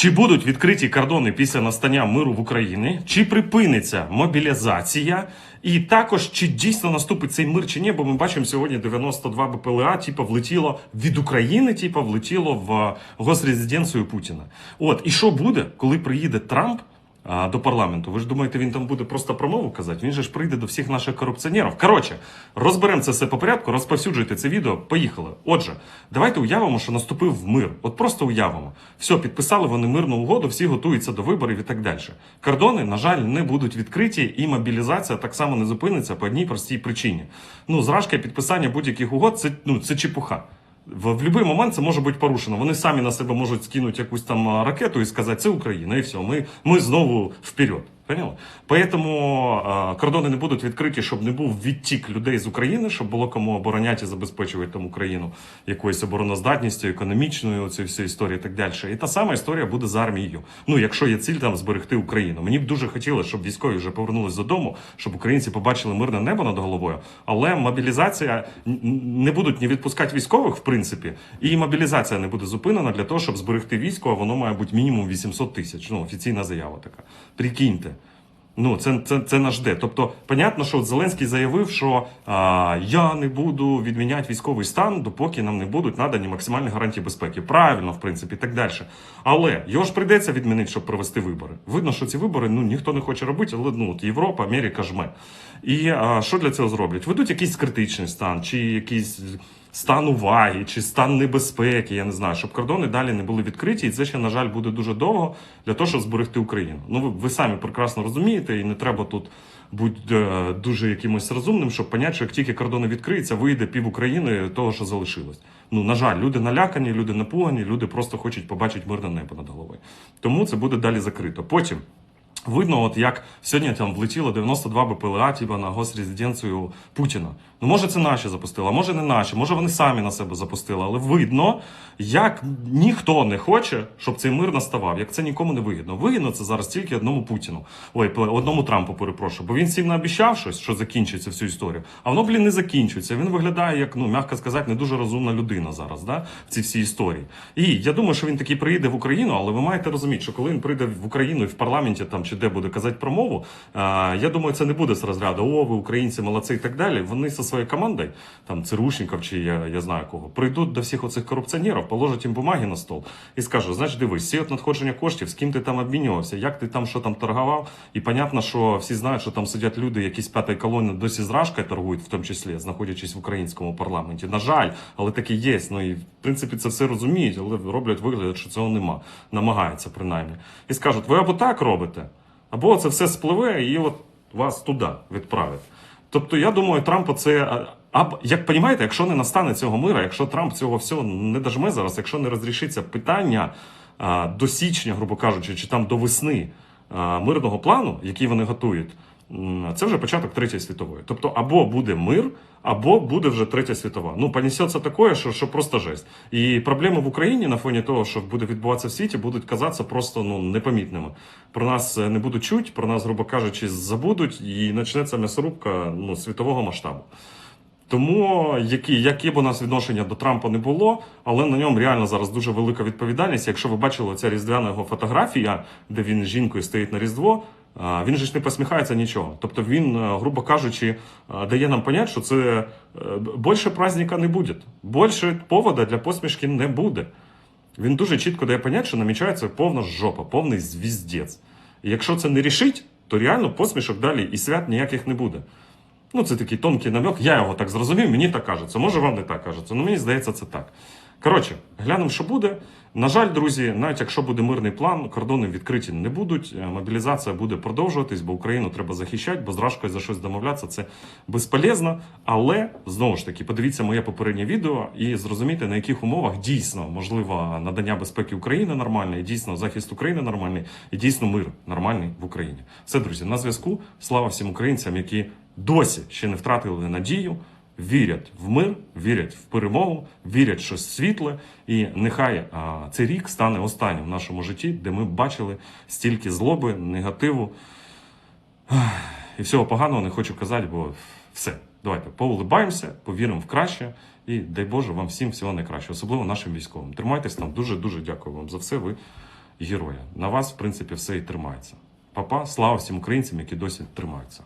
Чи будуть відкриті кордони після настання миру в Україні? Чи припиниться мобілізація? І також чи дійсно наступить цей мир чи ні? Бо ми бачимо сьогодні 92 БПЛА, типа влетіло від України, типа влетіло в госрезиденцію Путіна. От і що буде, коли приїде Трамп? До парламенту. Ви ж думаєте, він там буде просто промову казати? Він же ж прийде до всіх наших корупціонерів. Коротше, розберемо це все по порядку, розповсюджуйте це відео. Поїхали. Отже, давайте уявимо, що наступив мир. От просто уявимо. Все, підписали вони мирну угоду, всі готуються до виборів і так далі. Кордони, на жаль, не будуть відкриті, і мобілізація так само не зупиниться по одній простій причині. Ну, зражка підписання будь-яких угод це, ну, це чепуха. В, в будь-який момент це може бути порушено. Вони самі на себе можуть скинути якусь там ракету і сказати, це Україна, і все, ми, ми знову вперед. Поняли? Поэтому а, кордони не будуть відкриті, щоб не був відтік людей з України, щоб було кому обороняти і забезпечувати там Україну якоюсь обороноздатністю, економічною, цією всю історію і так далі. І та сама історія буде з армією. Ну, якщо є ціль там зберегти Україну. Мені б дуже хотілося, щоб військові вже повернулись додому, щоб українці побачили мирне небо над головою. Але мобілізація не будуть ні відпускати військових, в принципі, і мобілізація не буде зупинена для того, щоб зберегти військо, а воно має бути мінімум 800 тисяч. Ну, офіційна заява така. Прикиньте. Ну, це, це, це наш де. Тобто, понятно, що Зеленський заявив, що а, я не буду відміняти військовий стан, допоки нам не будуть надані максимальні гарантії безпеки. Правильно, в принципі, і так далі. Але його ж прийдеться відмінити, щоб провести вибори. Видно, що ці вибори ну ніхто не хоче робити, але ну от Європа, Америка жме. І а, що для цього зроблять? Ведуть якийсь критичний стан, чи якийсь стан уваги, чи стан небезпеки, я не знаю, щоб кордони далі не були відкриті, і це ще, на жаль, буде дуже довго для того, щоб зберегти Україну. Ну ви, ви самі прекрасно розумієте, і не треба тут бути е, дуже якимось розумним, щоб поняти, що як тільки кордони відкриються, вийде пів України того, що залишилось. Ну на жаль, люди налякані, люди напугані, люди просто хочуть побачити мирне небо над головою. Тому це буде далі закрито. Потім. Видно, от як сьогодні там влетіло 92 БПЛА типа, на госрезиденцію Путіна. Ну, може, це наші запустили, а може не наші, може вони самі на себе запустили. Але видно, як ніхто не хоче, щоб цей мир наставав, як це нікому не вигідно. Вигідно це зараз тільки одному Путіну. Ой, одному Трампу перепрошую. Бо він всім наобіцяв щось, що закінчиться всю історію. А воно, блін, не закінчується. Він виглядає як, ну, м'яко сказати, не дуже розумна людина зараз, да, в цій всій історії. І я думаю, що він таки приїде в Україну, але ви маєте розуміти, що коли він прийде в Україну і в парламенті там чи де буде казати промову, а, я думаю, це не буде з розряду О, ви українці, молодці і так далі. Вони зі своєю командою, там Цирушников чи я, я знаю кого, прийдуть до всіх оцих корупціонерів, положать їм бумаги на стол і скажуть, значить, дивись, всі от надходження коштів, з ким ти там обмінювався, як ти там що там торгував. І понятно, що всі знають, що там сидять люди, які з п'ятої колони досі з Рашкою торгують, в тому числі, знаходячись в українському парламенті. На жаль, але таке є. Ну і в принципі це все розуміють, але роблять вигляд, що цього нема. Намагаються принаймні. І скажуть, ви або так робите, або це все спливе і от вас туди відправить. Тобто, я думаю, Трампа це. а, А як розумієте, якщо не настане цього мира, якщо Трамп цього всього не дожме зараз, якщо не розрішиться питання а, до січня, грубо кажучи, чи там до весни а, мирного плану, який вони готують, це вже початок третьої світової. Тобто, або буде мир, або буде вже третя світова. Ну, понесеться таке, що, що просто жесть. І проблеми в Україні на фоні того, що буде відбуватися в світі, будуть казатися просто ну непомітними. Про нас е, не будуть чуть, про нас, грубо кажучи, забудуть, і почнеться м'ясорубка ну, світового масштабу. Тому які, які б у нас відношення до Трампа не було, але на ньому реально зараз дуже велика відповідальність. Якщо ви бачили ця різдвяна його фотографія, де він з жінкою стоїть на Різдво, він же ж не посміхається нічого. Тобто він, е, грубо кажучи, е, дає нам понять, що це е, більше праздника не буде. Більше повода для посмішки не буде. Він дуже чітко дає понять, що намічається повна жопа, повний звіздець. І якщо це не рішить, то реально посмішок далі і свят ніяких не буде. Ну, це такий тонкий намек. Я його так зрозумів, мені так кажеться. Може, вам не так кажеться. Ну, мені здається, це так. Коротше, глянемо, що буде. На жаль, друзі, навіть якщо буде мирний план, кордони відкриті не будуть. е, Мобілізація буде продовжуватись, бо Україну треба захищати, бо з Рашкою за щось домовлятися це безполезно. Але знову ж таки, подивіться моє попереднє відео і зрозумійте, на яких умовах дійсно можливо надання безпеки України нормальне, і дійсно захист України нормальний, і дійсно мир нормальний в Україні. Все, друзі, на зв'язку. Слава всім українцям, які досі ще не втратили надію. Вірять в мир, вірять в перемогу, вірять в щось світле, і нехай а, цей рік стане останнім в нашому житті, де ми бачили стільки злоби, негативу і всього поганого не хочу казати, бо все. Давайте поулибаємося, повіримо в краще, і дай Боже вам всім всього найкращого, особливо нашим військовим. Тримайтесь там. Дуже дуже дякую вам за все. Ви героя. На вас, в принципі, все і тримається. Папа, слава всім українцям, які досі тримаються.